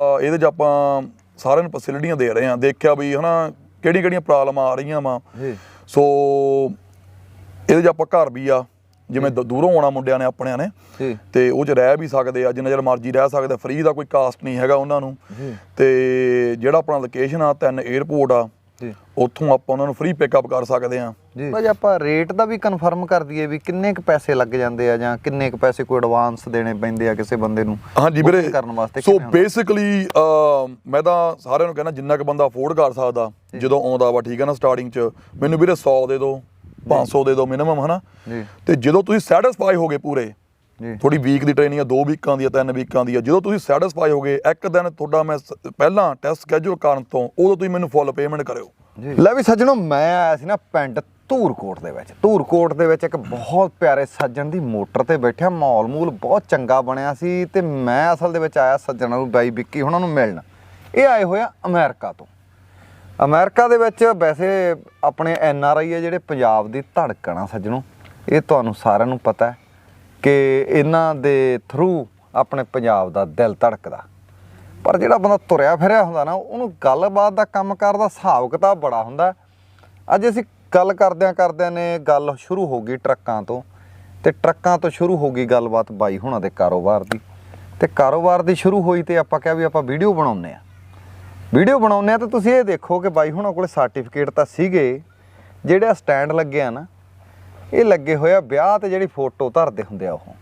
ਇਹਦੇ 'ਚ ਆਪਾਂ ਸਾਰਿਆਂ ਨੂੰ ਫੈਸਿਲਿਟੀਆਂ ਦੇ ਰਹੇ ਹਾਂ ਦੇਖਿਆ ਵੀ ਹਨਾ ਕਿਹੜੀ ਕਿਹੜੀਆਂ ਪ੍ਰੋਬਲਮਾਂ ਆ ਰਹੀਆਂ ਵਾ। ਸੋ ਇਹਦੇ 'ਚ ਆਪਾਂ ਘਰ ਵੀ ਆ ਜਿਵੇਂ ਦੂਰੋਂ ਆਉਣਾ ਮੁੰਡਿਆਂ ਨੇ ਆਪਣਿਆਂ ਨੇ। ਤੇ ਉਹ 'ਚ ਰਹਿ ਵੀ ਸਕਦੇ ਆ ਜਿੰਨਾ ਚਿਰ ਮਰਜ਼ੀ ਰਹਿ ਸਕਦੇ ਫ੍ਰੀ ਦਾ ਕੋਈ ਕਾਸਟ ਨਹੀਂ ਹੈਗਾ ਉਹਨਾਂ ਨੂੰ। ਤੇ ਜਿਹੜਾ ਆਪਣਾ ਲੋਕੇਸ਼ਨ ਆ ਤਿੰਨ 에어ਪੋਰਟ ਆ ਉੱਥੋਂ ਆਪਾਂ ਉਹਨਾਂ ਨੂੰ ਫ੍ਰੀ ਪਿਕਅਪ ਕਰ ਸਕਦੇ ਆ। ਜੀ। ਭਾਜੀ ਆਪਾਂ ਰੇਟ ਦਾ ਵੀ ਕਨਫਰਮ ਕਰ ਦਈਏ ਵੀ ਕਿੰਨੇ ਕੁ ਪੈਸੇ ਲੱਗ ਜਾਂਦੇ ਆ ਜਾਂ ਕਿੰਨੇ ਕੁ ਪੈਸੇ ਕੋਈ ਐਡਵਾਂਸ ਦੇਣੇ ਪੈਂਦੇ ਆ ਕਿਸੇ ਬੰਦੇ ਨੂੰ ਹਾਂਜੀ ਵੀਰੇ ਕਰਨ ਵਾਸਤੇ ਸੋ? ਬੇਸਿਕਲੀ ਮੈਂ ਤਾਂ ਸਾਰਿਆਂ ਨੂੰ ਕਹਿੰਦਾ ਜਿੰਨਾ ਕੁ ਬੰਦਾ ਅਫੋਰਡ ਕਰ ਸਕਦਾ ਜਦੋਂ ਆਉਂਦਾ ਵਾ ਠੀਕ ਹੈ ਨਾ ਸਟਾਰਟਿੰਗ 'ਚ ਮੈਨੂੰ ਵੀਰੇ 100 ਦੇ ਦਿਓ 500 ਦੇ ਦਿਓ ਮਿਨੀਮਮ ਹਨਾ? ਜੀ। ਤੇ ਜਦੋਂ ਤੁਸੀਂ ਸੈਟੀਸਫਾਈ ਹੋਗੇ ਪੂਰੇ ਜੀ। ਥੋੜੀ ਵੀਕ ਦੀ ਟ੍ਰੇਨਿੰਗ ਆ ਦੋ ਵੀਕਾਂ ਦੀ ਆ ਤਿੰਨ ਵੀਕਾਂ ਦੀ ਆ ਜਦੋਂ ਤੁਸੀਂ ਸੈਟੀਸਫਾਈ ਹੋਗੇ ਇੱਕ ਦਿਨ ਤੁਹਾਡਾ ਮੈਂ ਪਹਿਲਾਂ ਟੈਸਟ ਸਕੇਜੂਲ ਕਰਨ ਤੋਂ ਉਦੋਂ ਤੁਸੀਂ ਮੈਨੂੰ ਫੁੱਲ ਪੇਮੈਂਟ ਕਰਿਓ। ਲੈ ਵੀ ਸੱਜਣੋ ਮੈਂ ਆਇਆ ਸੀ ਨਾ ਪਿੰਡ ਧੂਰਕੋਟ ਦੇ ਵਿੱਚ। ਧੂਰਕੋਟ ਦੇ ਵਿੱਚ ਇੱਕ ਬਹੁਤ ਪਿਆਰੇ ਸੱਜਣ ਦੀ ਮੋਟਰ ਤੇ ਬੈਠਿਆ। ਮਾਹੌਲ ਮੂਲ ਬਹੁਤ ਚੰਗਾ ਬਣਿਆ ਸੀ ਤੇ ਮੈਂ ਅਸਲ ਦੇ ਵਿੱਚ ਆਇਆ ਸੱਜਣਾ ਨੂੰ, ਬਾਈ ਵਿੱਕੀ ਉਹਨਾਂ ਨੂੰ ਮਿਲਣ। ਇਹ ਆਏ ਹੋਇਆ ਅਮਰੀਕਾ ਤੋਂ। ਅਮਰੀਕਾ ਦੇ ਵਿੱਚ ਵੈਸੇ ਆਪਣੇ ਐਨ ਆਰ ਆਈ ਆ ਜਿਹੜੇ ਪੰਜਾਬ ਦੀ ਧੜਕਣ ਆ ਸੱਜਣੋ। ਇਹ ਤੁਹਾਨੂੰ ਸਾਰਿਆਂ ਨੂੰ ਪਤਾ ਹੈ ਕਿ ਇਹਨਾਂ ਦੇ ਥਰੂ ਆਪਣੇ ਪੰਜਾਬ ਦਾ ਦਿਲ ਧੜਕਦਾ। ਪਰ ਜਿਹੜਾ ਬੰਦਾ ਤੁਰਿਆ ਫਿਰਿਆ ਹੁੰਦਾ ਨਾ, ਉਹਨੂੰ ਗੱਲਬਾਤ ਦਾ ਕੰਮ ਕਰਦਾ ਹਿਸਾਬ ਕਿਤਾਬ ਬੜਾ ਹੁੰਦਾ। ਅੱਜ ਅਸੀਂ ਗੱਲ ਕਰਦਿਆਂ ਕਰਦਿਆਂ ਨੇ ਗੱਲ ਸ਼ੁਰੂ ਹੋ ਗਈ ਟਰੱਕਾਂ ਤੋਂ ਤੇ ਟਰੱਕਾਂ ਤੋਂ ਸ਼ੁਰੂ ਹੋ ਗਈ ਗੱਲਬਾਤ ਬਾਈ ਹੁਣਾਂ ਦੇ ਕਾਰੋਬਾਰ ਦੀ। ਤੇ ਕਾਰੋਬਾਰ ਦੀ ਸ਼ੁਰੂ ਹੋਈ ਤੇ ਆਪਾਂ ਕਿਹਾ ਵੀ ਆਪਾਂ ਵੀਡੀਓ ਬਣਾਉਂਦੇ ਆ ਵੀਡੀਓ ਬਣਾਉਂਦੇ ਆ ਤਾਂ ਤੁਸੀਂ ਇਹ ਦੇਖੋ ਕਿ ਬਾਈ ਹੁਣਾਂ ਕੋਲੇ ਸਰਟੀਫਿਕੇਟ ਤਾਂ ਸੀਗੇ, ਜਿਹੜਾ ਸਟੈਂਡ ਲੱਗਿਆ ਨਾ, ਇਹ ਲੱਗੇ ਹੋਇਆ ਵਿਆਹ ਤੇ ਜਿਹੜੀ ਫੋਟੋ ਧਰਦੇ ਹੁੰਦੇ ਆ ਉਹ।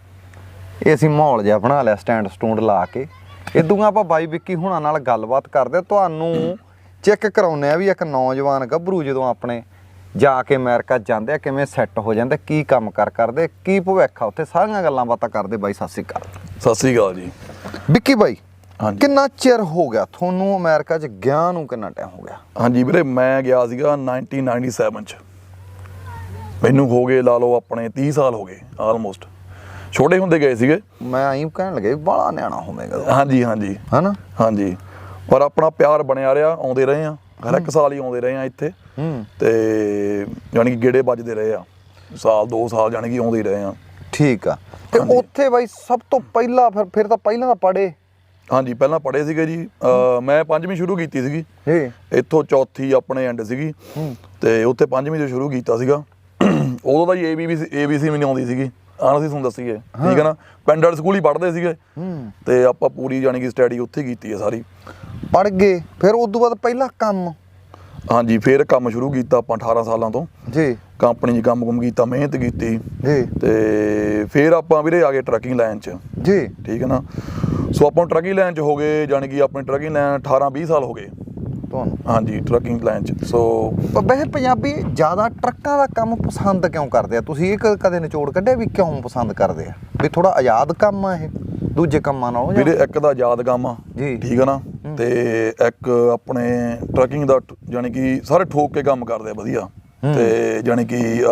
ਇਹ ਅਸੀਂ ਮਾਹੌਲ ਜਿਹਾ ਬਣਾ ਲਿਆ ਸਟੈਂਡ ਸਟੂੰਡ ਲਾ ਕੇ। ਇਦੋਂ ਆਪਾਂ ਬਾਈ ਵਿੱਕੀ ਹੁਣਾਂ ਨਾਲ ਗੱਲਬਾਤ ਕਰਦੇ ਤੁਹਾਨੂੰ ਚੈੱਕ ਕਰਾਉਂਦੇ ਆ ਵੀ ਇੱਕ ਨੌਜਵਾਨ ਗੱਭਰੂ ਜਦੋਂ ਆਪਣੇ ਜਾ ਕੇ ਅਮਰੀਕਾ ਜਾਂਦੇ ਆ ਕਿਵੇਂ ਸੈੱਟ ਹੋ ਜਾਂਦੇ ਕੀ ਕੰਮ ਕਰ ਕਰਦੇ ਕੀ ਭਵਿੱਖ ਆ ਉੱਥੇ ਸਾਰੀਆਂ ਗੱਲਾਂ ਬਾਤਾਂ ਕਰਦੇ ਬਾਈ ਸਤਿ ਸ਼੍ਰੀ ਅਕਾਲ। ਸਤਿ ਸ੍ਰੀ ਅਕਾਲ ਜੀ। ਵਿੱਕੀ ਬਾਈ ਹਾਂਜੀ। ਕਿੰਨਾ ਚਿਰ ਹੋ ਗਿਆ? ਤੁਹਾਨੂੰ ਅਮਰੀਕਾ 'ਚ ਗਿਆ ਨੂੰ ਕਿੰਨਾ ਟਾਈਮ ਹੋ ਗਿਆ? ਹਾਂਜੀ ਵੀਰੇ ਮੈਂ ਗਿਆ ਸੀਗਾ 1997 ਚ। ਮੈਨੂੰ ਹੋ ਗਏ ਲਾ ਲਓ ਆਪਣੇ 30 ਸਾਲ ਹੋ ਗਏ ਆਲਮੋਸਟ ਛੋਟੇ ਹੁੰਦੇ ਗਏ ਸੀਗੇ। ਮੈਂ ਆਈਂ ਕਹਿਣ ਲੱਗੇ ਵੀ ਬਾਹਲਾ ਨਿਆਣਾ ਹੋਵੇਗਾ। ਹਾਂਜੀ ਹਾਂਜੀ। ਹਨਾ? ਹਾਂਜੀ। ਪਰ ਆਪਣਾ ਪਿਆਰ ਬਣਿਆ ਰਿਹਾ ਆਉਂਦੇ ਰਹੇ ਆ ਹਰ ਇੱਕ ਸਾਲ ਹੀ ਆਉਂਦੇ ਰਹੇ ਆ ਇੱਥੇ। ਤੇ ਯਾਨੀ ਕਿ ਗੇੜੇ ਵੱਜਦੇ ਰਹੇ ਆ। ਸਾਲ ਦੋ ਸਾਲ ਯਾਨੀ ਕਿ ਆਉਂਦੇ ਹੀ ਰਹੇ ਆ। ਠੀਕ ਆ। ਤੇ। ਉੱਥੇ ਬਾਈ ਸਭ ਤੋਂ ਪਹਿਲਾਂ ਫਿਰ ਫਿਰ ਤਾਂ ਪਹਿਲਾਂ ਤਾਂ ਪੜੇ ਹਾਂਜੀ ਪਹਿਲਾਂ ਪੜ੍ਹੇ ਸੀਗੇ ਜੀ। ਮੈਂ ਪੰਜਵੀਂ ਸ਼ੁਰੂ ਕੀਤੀ ਸੀਗੀ। ਜੀ। ਇੱਥੋਂ ਚੌਥੀ ਆਪਣੇ ਐਂਡ ਸੀਗੀ। ਤੇ ਉੱਥੇ ਪੰਜਵੀਂ ਤੋਂ ਸ਼ੁਰੂ ਕੀਤਾ ਸੀਗਾ। ਉਦੋਂ ਦਾ ਹੀ ਏਬੀਸੀ ਏਬੀਸੀ ਵੀ ਨਹੀਂ ਆਉਂਦੀ ਸੀਗੀ। ਆਣ ਅਸੀਂ ਤੁਹਾਨੂੰ ਦੱਸੀਏ ਠੀਕ ਹੈ ਨਾ? ਪਿੰਡ ਵਾਲੇ ਸਕੂਲ ਹੀ ਪੜ੍ਹਦੇ ਸੀਗੇ। ਹੂੰ। ਤੇ ਆਪਾਂ ਪੂਰੀ ਜਾਣੀ ਕਿ ਸਟੱਡੀ ਉੱਥੇ ਕੀਤੀ ਹੈ ਸਾਰੀ। ਪੜ ਗਏ ਫਿਰ ਉਸ ਤੋਂ ਬਾਅਦ ਪਹਿਲਾ ਕੰਮ? ਹਾਂਜੀ ਫਿਰ ਕੰਮ ਸ਼ੁਰੂ ਕੀਤਾ ਆਪਾਂ 18 ਸਾਲਾਂ ਤੋਂ। ਜੀ। ਕੰਪਨੀ 'ਚ ਕੰਮ ਕੁਮ ਕੀਤਾ ਮਿਹਨਤ ਕੀਤੀ। ਜੀ। ਤੇ ਫਿਰ ਆਪਾਂ ਵੀਰੇ ਆ ਗਏ ਟਰੱਕਿੰਗ ਲਾਈਨ 'ਚ। ਜੀ। ਠੀਕ ਹੈ ਨਾ? ਸੋ ਆਪਾਂ ਟਰੱਕਿੰਗ ਲਾਈਨ 'ਚ ਹੋ ਗਏ ਜਾਣੀ ਕਿ ਆਪਣੀ ਟਰੱਕਿੰਗ ਲਾਈਨ 18 20 ਸਾਲ ਹੋ ਗਏ। ਤੁਹਾਨੂੰ? ਹਾਂਜੀ ਟਰੱਕਿੰਗ ਲਾਈਨ 'ਚ ਸੋ ਵੈਸੇ ਪੰਜਾਬੀ ਜ਼ਿਆਦਾ ਟਰੱਕਾਂ ਦਾ ਕੰਮ ਪਸੰਦ ਕਿਉਂ ਕਰਦੇ ਆ? ਤੁਸੀਂ ਇਹ ਕ- ਕਦੇ ਨਿਚੋੜ ਕੱਢਿਆ ਵੀ ਕਿਉਂ ਪਸੰਦ ਕਰਦੇ ਆ? ਵੀ ਥੋੜਾ ਆਜ਼ਾਦ ਕੰਮ ਆ ਇਹ ਦੂਜੇ ਕੰਮਾਂ ਨਾਲੋਂ ਜਾਂ- ਵੀਰੇ ਇੱਕ ਦਾ ਯਾਦ ਕੰਮ ਆ ਜੀ। ਠੀਕ ਹੈ ਨਾ? ਤੇ ਇੱਕ ਆਪਣੇ ਟਰੱਕਿੰਗ ਦਾ ਟ- ਜਾਣੀ ਕਿ ਸਾਰੇ ਠੋਕ ਕੇ ਕੰਮ ਕਰਦੇ ਆ ਵਧੀਆ। ਤੇ ਜਾਣੀ ਕਿ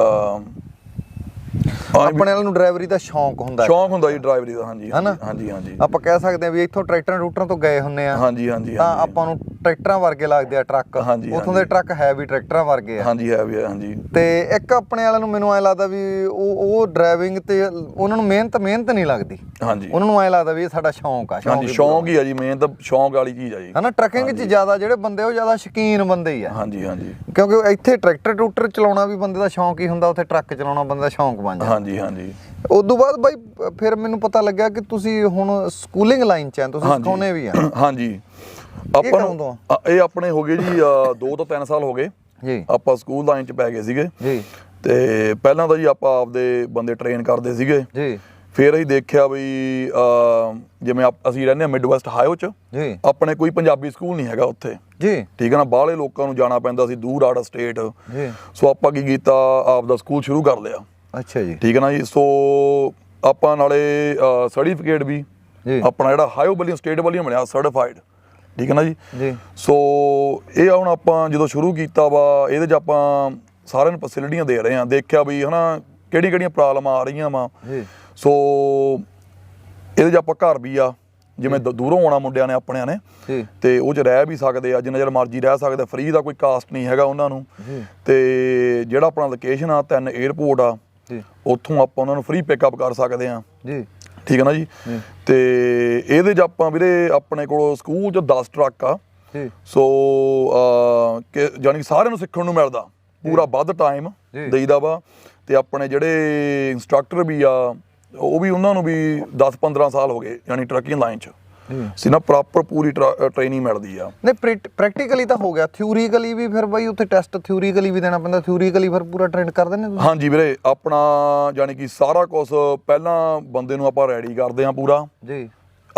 ਆਪਣੇ ਵਾਲ ਨੂੰ ਡਰਾਈਵਰੀ ਦਾ ਸ਼ੌਂਕ ਹੁੰਦਾ ਹੈ। ਸ਼ੌਂਕ ਹੁੰਦਾ ਜੀ ਡਰਾਈਵਰੀ ਦਾ ਹਾਂਜੀ ਹਨਾ? ਹਾਂਜੀ ਹਾਂਜੀ ਆਪਾਂ ਕਹਿ ਸਕਦੇ ਆ ਵੀ ਇੱਥੋਂ ਟਰੈਕਟਰਾਂ ਟਰੂਟਰਾਂ ਤੋਂ ਗਏ ਹੁੰਨੇ ਆ। ਹਾਂਜੀ ਹਾਂਜੀ ਤਾਂ। ਆਪਾਂ ਨੂੰ ਟਰੈਕਟਰਾਂ ਵਰਗੇ ਲੱਗਦੇ ਆ ਟਰੱਕ। ਉਥੋਂ ਦੇ। ਟਰੱਕ ਹੈ ਵੀ ਟਰੈਕਟਰਾਂ ਵਰਗੇ ਆ। ਹਾਂਜੀ ਹੈ ਵੀ ਹਾਂਜੀ। ਤੇ ਇੱਕ ਆਪਣੇ ਵਾਲਿਆਂ ਨੂੰ ਮੈਨੂੰ ਐ ਲੱਗਦਾ ਵੀ ਉਹ ਉਹ ਡਰਾਈਵਿੰਗ ਤੇ ਉਹਨਾਂ ਨੂੰ ਮਿਹਨਤ ਮਿਹਨਤ ਨਹੀਂ ਲੱਗਦੀ। ਹਾਂਜੀ। ਉਹਨਾਂ ਨੂੰ ਐ ਲੱਗਦਾ ਵੀ ਇਹ ਸਾਡਾ ਸ਼ੌਂਕ ਆ ਹਾਂਜੀ ਸ਼ੌਂਕ ਹੀ ਆ ਜੀ ਮੇਨ ਤਾਂ ਸ਼ੌਂਕ ਵਾਲੀ ਚੀਜ਼ ਆ ਜੀ। ਹਨਾ ਟਰੱਕਿੰਗ 'ਚ ਜ਼ਿਆਦਾ ਜਿਹੜੇ ਬੰਦੇ ਉਹ ਜ਼ਿਆਦਾ ਸ਼ੌਕੀਨ ਬੰਦੇ ਹੀ ਆ। ਹਾਂਜੀ ਹਾਂਜੀ। ਕਿਉਂਕਿ ਇੱਥੇ ਟਰੈਕਟਰ ਟਰੂਟਰ ਚਲਾਉਣਾ ਵੀ ਬੰਦੇ ਦਾ ਸ਼ੌਂਕ ਹੀ ਹੁੰਦਾ ਉੱਥੇ ਟਰੱਕ ਚਲਾਉਣਾ ਬੰਦੇ ਦਾ ਸ਼ੌਂਕ ਬਣ ਜਾਂਦਾ। ਹਾਂਜੀ ਹਾਂਜੀ। ਉਦੋਂ ਬਾਅਦ ਬਾਈ ਫਿਰ ਮੈਨੂੰ ਪਤਾ ਲੱਗਾ ਕਿ ਤੁਸੀਂ ਹੁਣ ਸਕੂਲਿੰਗ ਲਾਈਨ 'ਚ ਆ ਤੁਸੀਂ ਹਾਂਜੀ। ਸਿਖਾਉਣੇ ਵੀ ਆ। ਹਾਂਜੀ। ਆਪਾਂ ਨੂੰ ਇਹ ਆਪਣੇ ਹੋ ਗਏ ਜੀ 2 ਤੋਂ 3 ਸਾਲ ਹੋ ਗਏ। ਜੀ। ਆਪਾਂ ਸਕੂਲ ਲਾਈਨ 'ਚ ਪੈ ਗਏ ਸੀਗੇ। ਜੀ। ਤੇ ਪਹਿਲਾਂ ਤਾਂ ਜੀ ਆਪਾਂ ਆਪਦੇ ਬੰਦੇ ਟ੍ਰੇਨ ਕਰਦੇ ਸੀਗੇ। ਜੀ। ਫਿਰ ਅਸੀਂ ਦੇਖਿਆ ਵੀ ਅ, ਜਿਵੇਂ ਆਪ- ਅਸੀਂ ਰਹਿੰਦੇ ਹਾਂ ਮਿਡਵੈਸਟ ਹਾਇਓ 'ਚ। ਜੀ। ਆਪਣੇ ਕੋਈ ਪੰਜਾਬੀ ਸਕੂਲ ਨਹੀਂ ਹੈਗਾ ਉੱਥੇ। ਜੀ। ਠੀਕ ਹੈ ਨਾ? ਬਾਹਲੇ ਲੋਕਾਂ ਨੂੰ ਜਾਣਾ ਪੈਂਦਾ ਸੀ ਦੂਰ ਆੜਾ ਸਟੇਟ ਜੀ। ਸੋ ਆਪਾਂ ਕੀ ਕੀਤਾ ਆਪਦਾ ਸਕੂਲ ਸ਼ੁਰੂ ਕਰ ਲਿਆ। ਅੱਛਾ ਜੀ। ਠੀਕ ਹੈ ਨਾ ਜੀ? ਸੋ ਆਪਾਂ ਨਾਲੇ ਸਰਟੀਫਿਕੇਟ ਵੀ ਜੀ। ਆਪਣਾ ਜਿਹੜਾ ਹਾਇਓ ਵੱਲੋਂ ਸਟੇਟ ਵੱਲੋਂ ਬਣਿਆ ਸਰਟੀਫਾਈਡ ਠੀਕ ਹੈ ਨਾ ਜੀ? ਜੀ। ਸੋ ਇਹ ਹੁਣ ਆਪਾਂ ਜਦੋਂ ਸ਼ੁਰੂ ਕੀਤਾ ਵਾ ਇਹਦੇ 'ਚ ਆਪਾਂ ਸਾਰਿਆਂ ਨੂੰ ਫੈਸਿਲਿਟੀਆਂ ਦੇ ਰਹੇ ਹਾਂ। ਦੇਖਿਆ ਵੀ ਹਨਾ ਕਿਹੜੀ ਕਿਹੜੀਆਂ ਪ੍ਰੋਬਲਮਾਂ ਆ ਰਹੀਆਂ ਵਾ। ਜੀ। ਸੋ ਇਹਦੇ 'ਚ ਆਪਾਂ ਘਰ ਵੀ ਆ ਜਿਵੇਂ ਦੂਰੋਂ ਆਉਣਾ ਮੁੰਡਿਆਂ ਨੇ ਆਪਣਿਆਂ ਨੇ। ਜੀ। ਤੇ ਉਹ 'ਚ ਰਹਿ ਵੀ ਸਕਦੇ ਆ ਜਿੰਨਾ ਚਿਰ ਮਰਜ਼ੀ ਰਹਿ ਸਕਦੇ ਫ੍ਰੀ ਦਾ ਕੋਈ ਕਾਸਟ ਨਹੀਂ ਹੈਗਾ ਉਹਨਾਂ ਨੂੰ। ਜੀ। ਤੇ ਜਿਹੜਾ ਆਪਣਾ ਲੋਕੇਸ਼ਨ ਆ ਤਿੰਨ 에어ਪੋਰਟ ਆ ਜੀ। ਉੱਥੋਂ ਆਪਾਂ ਉਹਨਾਂ ਨੂੰ ਫ੍ਰੀ ਪਿਕਅਪ ਕਰ ਸਕਦੇ ਆ ਜੀ। ਠੀਕ ਹੈ ਨਾ ਜੀ? ਤੇ ਇਹਦੇ 'ਚ ਆਪਾਂ ਵੀਰੇ ਆਪਣੇ ਕੋਲ ਸਕੂਲ 'ਚ 10 ਟਰੱਕ ਆ। ਜੀ। ਸੋ ਕਿ ਜਾਨੀ ਸਾਰਿਆਂ ਨੂੰ ਸਿੱਖਣ ਨੂੰ ਮਿਲਦਾ। ਪੂਰਾ ਵੱਧ ਟਾਈਮ ਜੀ। ਦੇਈਦਾ ਵਾ। ਤੇ ਆਪਣੇ ਜਿਹੜੇ ਇੰਸਟ੍ਰਕਟਰ ਵੀ ਆ ਉਹ ਵੀ ਉਹਨਾਂ ਨੂੰ ਵੀ 10 15 ਸਾਲ ਹੋ ਗਏ ਯਾਨੀ ਟਰੱਕਿੰਗ ਲਾਈਨ 'ਚ। ਜੀ ਸੀ ਨਾ ਪ੍ਰੋਪਰ ਪੂਰੀ ਟ੍ਰੇਨਿੰਗ ਮਿਲਦੀ ਆ। ਨਹੀਂ ਪ੍ਰੈਕਟੀਕਲੀ ਤਾਂ ਹੋ ਗਿਆ। ਥਿਊਰੀਕਲੀ ਵੀ ਫਿਰ ਬਈ ਉੱਥੇ ਟੈਸਟ ਥਿਊਰੀਕਲੀ ਵੀ ਦੇਣਾ ਪੈਂਦਾ। ਥਿਊਰੀਕਲੀ ਫਿਰ ਪੂਰਾ ਟ੍ਰੇਨ ਕਰ ਦਿੰਦੇ ਤੁਸੀਂ? ਹਾਂਜੀ ਵੀਰੇ ਆਪਣਾ ਜਾਨੀ ਕਿ ਸਾਰਾ ਕੁਝ ਪਹਿਲਾਂ ਬੰਦੇ ਨੂੰ ਆਪਾਂ ਰੈਡੀ ਕਰਦੇ ਆ ਪੂਰਾ। ਜੀ।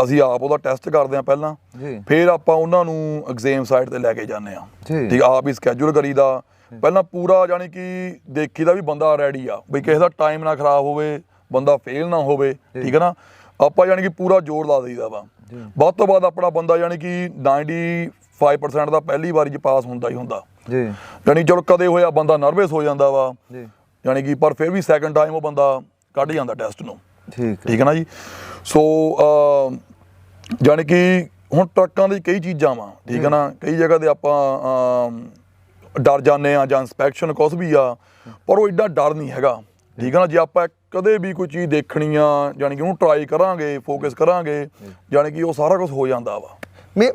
ਅਸੀਂ ਆਪ ਉਹਦਾ ਟੈਸਟ ਕਰਦੇ ਆ ਪਹਿਲਾਂ। ਜੀ। ਫਿਰ ਆਪਾਂ ਉਹਨਾਂ ਨੂੰ ਐਗਜ਼ਾਮ ਸਾਈਟ ਤੇ ਲੈ ਕੇ ਜਾਂਦੇ ਆ। ਠੀਕ ਆਪ ਹੀ ਸਕੇਜੂਲ ਕਰੀਦਾ। ਪਹਿਲਾਂ ਪੂਰਾ ਜਾਨੀ ਕਿ ਦੇਖੀਦਾ ਵੀ ਬੰਦਾ ਰੈਡੀ ਆ। ਵੀ ਕਿਸੇ ਦਾ ਟਾਈਮ ਨਾ ਖਰਾਬ ਹੋਵੇ ਬੰਦਾ ਫੇਲ ਨਾ ਹੋਵੇ। ਠੀਕ ਹੈ ਨਾ? ਆਪਾਂ ਜਾਨੀ ਕਿ ਪੂਰਾ ਜ਼ੋਰ ਲਾ ਦਈਦਾ ਵਾ। ਵੱਧ ਤੋਂ ਵੱਧ ਆਪਣਾ ਬੰਦਾ ਜਾਨੀ ਕਿ 95% ਦਾ ਪਹਿਲੀ ਵਾਰੀ ਚ ਪਾਸ ਹੁੰਦਾ ਹੀ ਹੁੰਦਾ। ਜੀ। ਜਾਨੀ ਚਲੋ ਕਦੇ ਹੋਇਆ ਬੰਦਾ ਨਰਵਸ ਹੋ ਜਾਂਦਾ ਵਾ ਜੀ। ਜਾਨੀ ਕਿ ਪਰ ਫਿਰ ਵੀ ਸੈਕੰਡ ਟਾਈਮ ਉਹ ਬੰਦਾ ਕੱਢ ਜਾਂਦਾ ਟੈਸਟ ਨੂੰ। ਠੀਕ ਹੈ। ਠੀਕ ਹੈ ਨਾ ਜੀ? ਸੋ ਅ ਜਾਣੀ ਕਿ ਹੁਣ ਟਰੱਕਾਂ ਦੀ ਕਈ ਚੀਜ਼ਾਂ ਵਾ ਠੀਕ ਹੈ ਨਾ? ਕਈ ਜਗ੍ਹਾ ਤੇ ਆਪਾਂ ਡਰ ਜਾਂਦੇ ਆ ਜਾਂ ਇਨਸਪੈਕਸ਼ਨ ਕੁਛ ਵੀ ਆ ਪਰ ਉਹ ਐਡਾ ਡਰ ਨਹੀਂ ਹੈਗਾ। ਠੀਕ ਹੈ ਨਾ? ਜੇ ਆਪਾਂ ਕਦੇ ਵੀ ਕੋਈ ਚੀਜ਼ ਦੇਖਣੀ ਆ ਜਾਣੀ ਕਿ ਉਹਨੂੰ ਟਰਾਈ ਕਰਾਂਗੇ ਫੋਕਸ ਕਰਾਂਗੇ ਜਾਣੀ ਕਿ ਉਹ ਸਾਰਾ ਕੁਝ ਹੋ ਜਾਂਦਾ ਵਾ।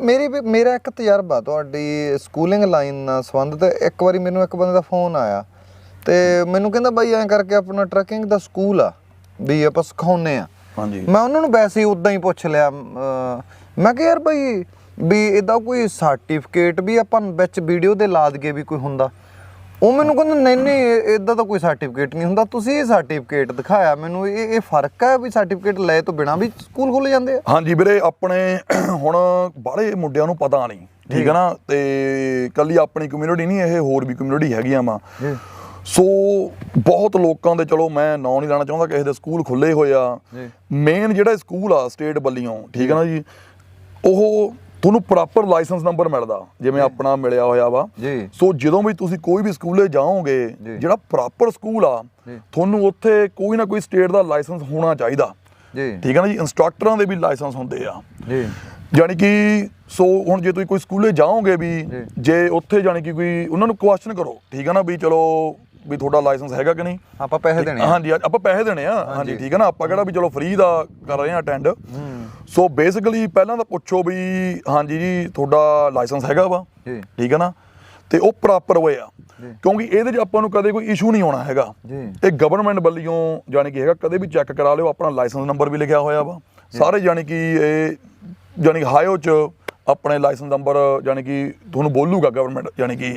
ਮੇਰੀ ਮੇਰਾ ਇੱਕ ਤਜਰਬਾ ਤੁਹਾਡੀ ਸਕੂਲਿੰਗ ਲਾਈਨ ਨਾਲ ਸੰਬੰਧਿਤ ਇੱਕ ਵਾਰੀ ਮੈਨੂੰ ਇੱਕ ਬੰਦੇ ਦਾ ਫੋਨ ਆਇਆ ਤੇ ਮੈਨੂੰ ਕਹਿੰਦਾ ਬਾਈ ਐਂ ਕਰਕੇ ਆਪਣਾ ਟਰੱਕਿੰਗ ਦਾ ਸਕੂਲ ਆ ਵੀ ਆਪਾਂ ਸਿਖਾਉਨੇ ਆ। ਹਾਂਜੀ। ਮੈਂ ਉਹਨਾਂ ਨੂੰ ਵੈਸੇ ਹੀ ਉਦਾਂ ਹੀ ਪੁੱਛ ਲਿਆ ਮੈਂ ਕਿਹਾ ਯਾਰ ਬਈ ਵੀ ਇਹਦਾ ਕੋਈ ਸਰਟੀਫਿਕੇਟ ਵੀ ਆਪਾਂ ਵਿੱਚ ਵੀਡੀਓ ਦੇ ਲਾ ਦਈਏ ਵੀ ਕੋਈ ਹੁੰਦਾ? ਉਹ ਮੈਨੂੰ ਕਹਿੰਦਾ ਨਹੀਂ ਨਹੀਂ ਇਦਾਂ ਤਾਂ ਕੋਈ ਸਰਟੀਫਿਕੇਟ ਨਹੀਂ ਹੁੰਦਾ। ਤੁਸੀਂ ਇਹ ਸਰਟੀਫਿਕੇਟ ਦਿਖਾਇਆ ਮੈਨੂੰ ਇਹ ਇਹ ਫ਼ਰਕ ਹੈ ਵੀ ਸਰਟੀਫਿਕੇਟ ਲਏ ਤੋਂ ਬਿਨਾ ਵੀ ਸਕੂਲ ਖੁੱਲ ਜਾਂਦੇ ਆ? ਹਾਂਜੀ ਵੀਰੇ ਆਪਣੇ ਹੁਣ ਬਾਹਲੇ ਮੁੰਡਿਆਂ ਨੂੰ ਪਤਾ ਨਹੀਂ ਠੀਕ ਹੈ ਨਾ? ਤੇ ਕੱਲੀ ਆਪਣੀ ਕਮਿਊਨਿਟੀ ਨਹੀਂ ਇਹ ਹੋਰ ਵੀ ਕਮਿਊਨਿਟੀ ਹੈਗੀਆਂ ਵਾ। ਸੋ ਬਹੁਤ ਲੋਕਾਂ ਦੇ ਚਲੋ ਮੈਂ ਨਾਂ ਨਹੀਂ ਲੈਣਾ ਚਾਹੁੰਦਾ ਕਿਸੇ ਦੇ ਸਕੂਲ ਖੁੱਲੇ ਹੋਏ ਆ। ਮੇਨ ਜਿਹੜਾ ਸਕੂਲ ਆ ਸਟੇਟ ਬੱਲੀਓਂ ਠੀਕ ਹੈ ਨਾ ਜੀ। ਉਹ ਤੁਹਾਨੂੰ ਪ੍ਰੋਪਰ ਲਾਇਸੈਂਸ ਨੰਬਰ ਮਿਲਦਾ ਜਿਵੇਂ ਆਪਣਾ ਮਿਲਿਆ ਹੋਇਆ ਵਾ। ਜੀ। ਸੋ ਜਦੋਂ ਵੀ ਤੁਸੀਂ ਕੋਈ ਵੀ ਸਕੂਲੇ ਜਾਓਗੇ। ਜਿਹੜਾ ਪ੍ਰੋਪਰ ਸਕੂਲ ਆ। ਤੁਹਾਨੂੰ ਉੱਥੇ ਕੋਈ ਨਾ ਕੋਈ ਸਟੇਟ ਦਾ ਲਾਇਸੈਂਸ ਹੋਣਾ ਚਾਹੀਦਾ। ਜੀ। ਠੀਕ ਹੈ ਨਾ ਜੀ? ਇੰਸਟ੍ਰਕਟਰਾਂ ਦੇ ਵੀ ਲਾਇਸੈਂਸ ਹੁੰਦੇ ਆ। ਜੀ। ਜਾਣੀ ਕਿ ਸੋ ਹੁਣ ਜੇ ਤੁਸੀਂ ਕੋਈ ਸਕੂਲੇ ਜਾਓਗੇ ਵੀ ਜੀ। ਉੱਥੇ ਜਾਣੀ ਕਿ ਕੋਈ ਉਹਨਾਂ ਨੂੰ ਕੁਐਸਚਨ ਕਰੋ। ਠੀਕ ਹੈ ਨਾ ਵੀ ਚਲੋ ਵੀ ਤੁਹਾਡਾ ਲਾਇਸੈਂਸ ਹੈਗਾ ਕਿ ਨਹੀਂ? ਆਪਾਂ ਪੈਸੇ ਦੇਣੇ ਆ। ਹਾਂਜੀ ਆਪਾਂ ਪੈਸੇ ਦੇਣੇ ਆ। ਹਾਂਜੀ ਠੀਕ ਹੈ ਨਾ? ਆਪਾਂ ਕਿਹੜਾ ਵੀ ਚਲੋ ਫ੍ਰੀ ਦਾ ਕਰ ਰਹੇ ਆ ਅਟੈਂਡ ਸੋ ਬੇਸਿਕਲੀ ਪਹਿਲਾਂ ਤਾਂ ਪੁੱਛੋ ਵੀ ਹਾਂਜੀ ਜੀ ਤੁਹਾਡਾ ਲਾਇਸੈਂਸ ਹੈਗਾ ਵਾ? ਠੀਕ ਹੈ ਨਾ? ਤੇ ਉਹ ਪ੍ਰੋਪਰ ਹੋਏ ਆ। ਕਿਉਂਕਿ ਇਹਦੇ 'ਚ ਆਪਾਂ ਨੂੰ ਕਦੇ ਕੋਈ ਇਸ਼ੂ ਨਹੀਂ ਆਉਣਾ ਹੈਗਾ। ਜੀ। ਇਹ ਗਵਰਨਮੈਂਟ ਵੱਲੋਂ ਜਾਣੀ ਕਿ ਹੈਗਾ ਕਦੇ ਵੀ ਚੈੱਕ ਕਰਾ ਲਿਓ ਆਪਣਾ ਲਾਇਸੈਂਸ ਨੰਬਰ ਵੀ ਲਿਖਿਆ ਹੋਇਆ ਵਾ। ਸਾਰੇ ਜਾਣੀ ਕਿ ਇਹ ਕਿ ਹਾਇਓ ਚ ਆਪਣੇ ਲਾਇਸੈਂਸ ਨੰਬਰ ਜਾਣੀ ਕਿ ਤੁਹਾਨੂੰ ਬੋਲੂਗਾ ਗਵਰਨਮੈਂਟ ਜਾਣੀ ਕਿ